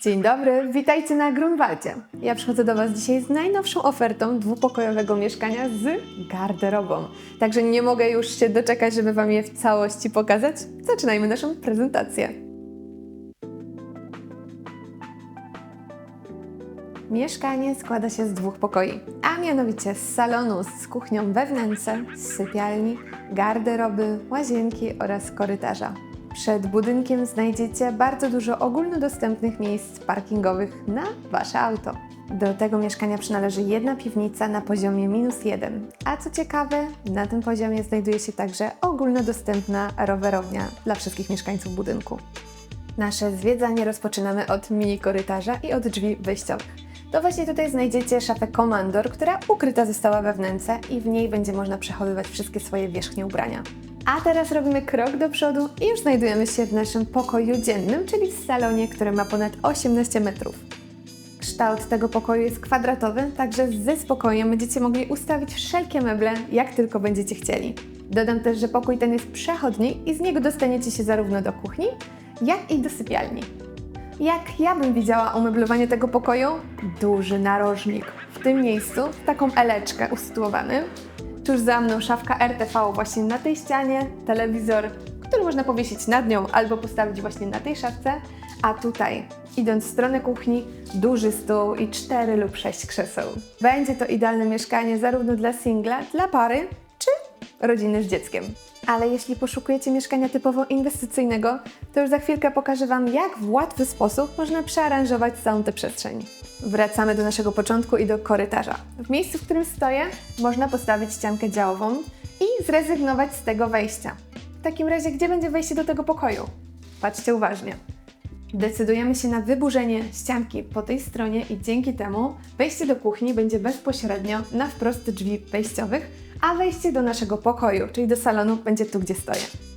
Dzień dobry, witajcie na Grunwaldzie. Ja przychodzę do Was dzisiaj z najnowszą ofertą dwupokojowego mieszkania z garderobą. Także nie mogę już się doczekać, żeby Wam je w całości pokazać. Zaczynajmy naszą prezentację. Mieszkanie składa się z dwóch pokoi, a mianowicie z salonu z kuchnią we wnęce, z sypialni, garderoby, łazienki oraz korytarza. Przed budynkiem znajdziecie bardzo dużo ogólnodostępnych miejsc parkingowych na Wasze auto. Do tego mieszkania przynależy jedna piwnica na poziomie minus jeden, a co ciekawe, na tym poziomie znajduje się także ogólnodostępna rowerownia dla wszystkich mieszkańców budynku. Nasze zwiedzanie rozpoczynamy od mini korytarza i od drzwi wejściowych. To właśnie tutaj znajdziecie szafę Komandor, która ukryta została we wnęce i w niej będzie można przechowywać wszystkie swoje wierzchnie ubrania. A teraz robimy krok do przodu i już znajdujemy się w naszym pokoju dziennym, czyli w salonie, który ma ponad 18 metrów. Kształt tego pokoju jest kwadratowy, także ze spokojem będziecie mogli ustawić wszelkie meble, jak tylko będziecie chcieli. Dodam też, że pokój ten jest przechodni i z niego dostaniecie się zarówno do kuchni, jak i do sypialni. Jak ja bym widziała umeblowanie tego pokoju? Duży narożnik. W tym miejscu taką eleczkę usytuowany. Tuż za mną szafka RTV właśnie na tej ścianie, telewizor, który można powiesić nad nią albo postawić właśnie na tej szafce, a tutaj, idąc w stronę kuchni, duży stół i 4 lub 6 krzeseł. Będzie to idealne mieszkanie zarówno dla singla, dla pary, czy rodziny z dzieckiem. Ale jeśli poszukujecie mieszkania typowo inwestycyjnego, to już za chwilkę pokażę Wam, jak w łatwy sposób można przearanżować całą tę przestrzeń. Wracamy do naszego początku i do korytarza. W miejscu, w którym stoję, można postawić ściankę działową i zrezygnować z tego wejścia. W takim razie, gdzie będzie wejście do tego pokoju? Patrzcie uważnie. Decydujemy się na wyburzenie ścianki po tej stronie i dzięki temu wejście do kuchni będzie bezpośrednio na wprost drzwi wejściowych, a wejście do naszego pokoju, czyli do salonu, będzie tu, gdzie stoję.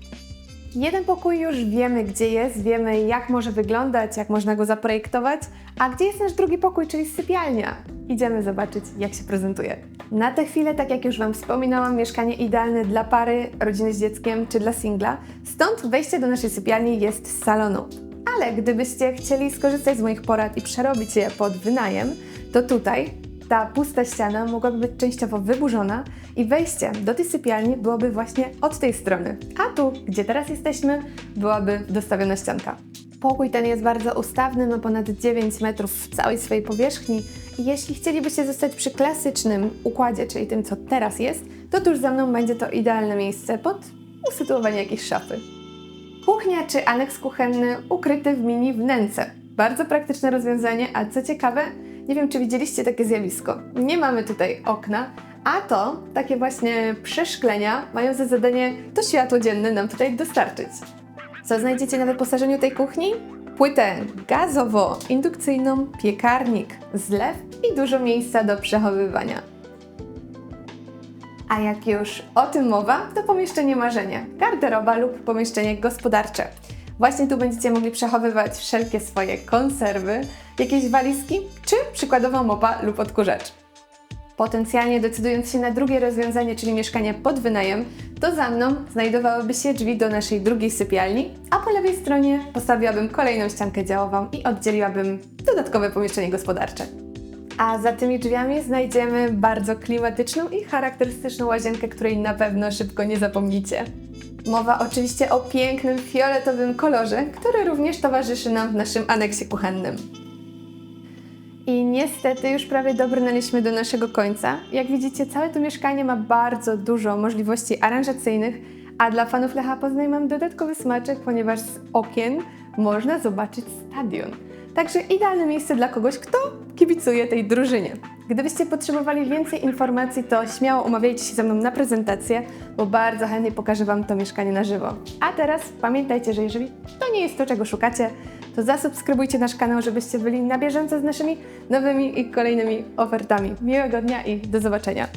Jeden pokój już wiemy, gdzie jest, wiemy, jak może wyglądać, jak można go zaprojektować, a gdzie jest nasz drugi pokój, czyli sypialnia? Idziemy zobaczyć, jak się prezentuje. Na tę chwilę, tak jak już Wam wspominałam, mieszkanie idealne dla pary, rodziny z dzieckiem czy dla singla, stąd wejście do naszej sypialni jest z salonu. Ale gdybyście chcieli skorzystać z moich porad i przerobić je pod wynajem, to tutaj ta pusta ściana mogłaby być częściowo wyburzona i wejście do tej sypialni byłoby właśnie od tej strony. A tu, gdzie teraz jesteśmy, byłaby dostawiona ścianka. Pokój ten jest bardzo ustawny, ma ponad 9 metrów w całej swojej powierzchni jeśli chcielibyście zostać przy klasycznym układzie, czyli tym, co teraz jest, to tuż za mną będzie to idealne miejsce pod usytuowanie jakiejś szafy. Kuchnia czy aneks kuchenny ukryty w mini wnęce. Bardzo praktyczne rozwiązanie, a co ciekawe, nie wiem czy widzieliście takie zjawisko. Nie mamy tutaj okna, a to takie właśnie przeszklenia mają za zadanie to światło dzienne nam tutaj dostarczyć. Co znajdziecie na wyposażeniu tej kuchni? Płytę gazowo-indukcyjną, piekarnik, zlew i dużo miejsca do przechowywania. A jak już o tym mowa, to pomieszczenie marzenia, garderoba lub pomieszczenie gospodarcze. Właśnie tu będziecie mogli przechowywać wszelkie swoje konserwy, jakieś walizki, czy przykładowo mopa lub odkurzacz. Potencjalnie decydując się na drugie rozwiązanie, czyli mieszkanie pod wynajem, to za mną znajdowałyby się drzwi do naszej drugiej sypialni, a po lewej stronie postawiłabym kolejną ściankę działową i oddzieliłabym dodatkowe pomieszczenie gospodarcze. A za tymi drzwiami znajdziemy bardzo klimatyczną i charakterystyczną łazienkę, której na pewno szybko nie zapomnicie. Mowa oczywiście o pięknym fioletowym kolorze, który również towarzyszy nam w naszym aneksie kuchennym. I niestety już prawie dobrnęliśmy do naszego końca. Jak widzicie, całe to mieszkanie ma bardzo dużo możliwości aranżacyjnych, a dla fanów Lecha Poznań mam dodatkowy smaczek, ponieważ z okien można zobaczyć stadion. Także idealne miejsce dla kogoś, kto kibicuje tej drużynie. Gdybyście potrzebowali więcej informacji, to śmiało umawiajcie się ze mną na prezentację, bo bardzo chętnie pokażę Wam to mieszkanie na żywo. A teraz pamiętajcie, że jeżeli to nie jest to, czego szukacie, to zasubskrybujcie nasz kanał, żebyście byli na bieżąco z naszymi nowymi i kolejnymi ofertami. Miłego dnia i do zobaczenia!